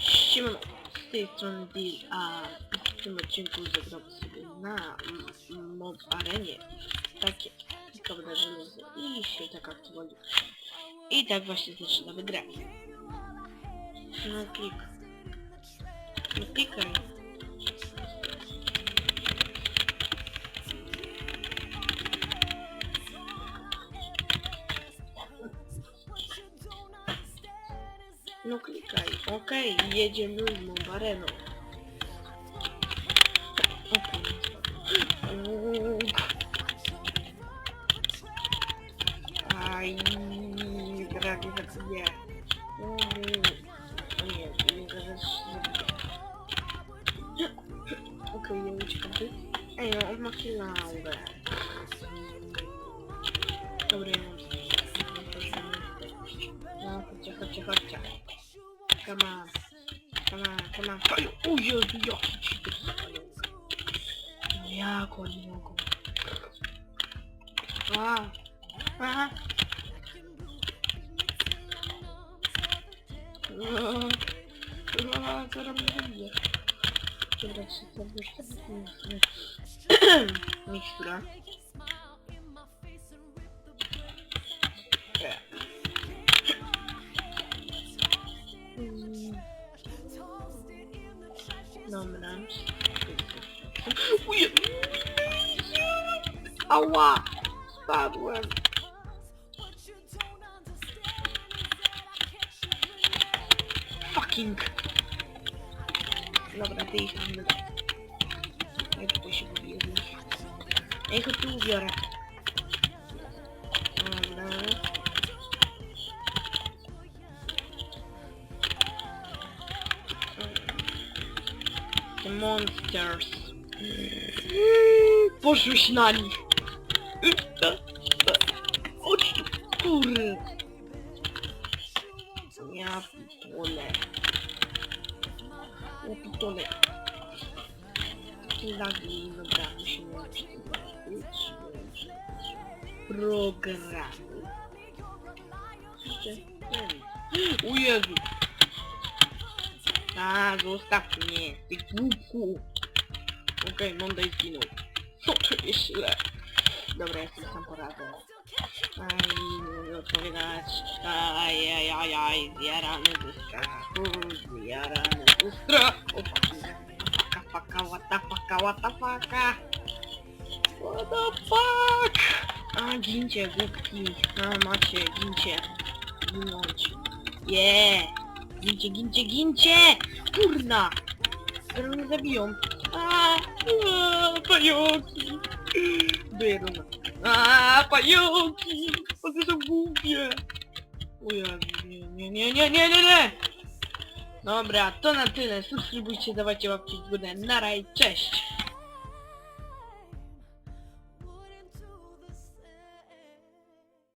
Siemano, z tej strony Deal, a w tym odcinku zagramy sobie na mob arenie takie ciekawe żelazo i się tak aktualizuje. I tak właśnie zaczynamy grać. No klik. No klikaj. No klikaj. Okej, jedziemy z mob areną. Aj, prawie zabiję. O nie, nie gadać Okej, ja uciekam tu. Ej, no, on ma laurę. Dobra, No, chodźcie, chodźcie, chodźcie. Come on. Oj, o Jezu, jaki to zostają. No jak oni mogą? A, a. A, zaraz mnie zabije. Dobra, czy to nie Mikstura. Dobra. Uje. Ała! Spadłem. Fucking. Dobra, ty ich tam będę. Ja tutaj się pobiję z nich. Tu ubiorę. Monsters. Poszłeś na nich. Chodź tu, kurde. Ja pitole. Ja pitole. Lagi, dobra, musimy być. Programu. Jeszcze. O Jezu. A, zostaw mnie, ty głupku. Okej, Monday zginął. No to nieźle. Dobra, ja sobie sam poradzę. Aj, nie odpowiadać. Aj, aj, aj, aj, zjarany ze strachu, zjarany ze strachu. What the faka, what the faka. What the fuck? A, gincie, głupki. A, macie, gincie. Ginąć. Yeah. Gincie, gincie, gincie! Kurna! Zaraz mnie zabiją. A, a, pająki! Bieruna. A, pająki! One są głupie! Jezu, nie, nie, nie, nie, nie, nie, nie! Dobra, to na tyle. Subskrybujcie, dawajcie łapki w górę. I cześć!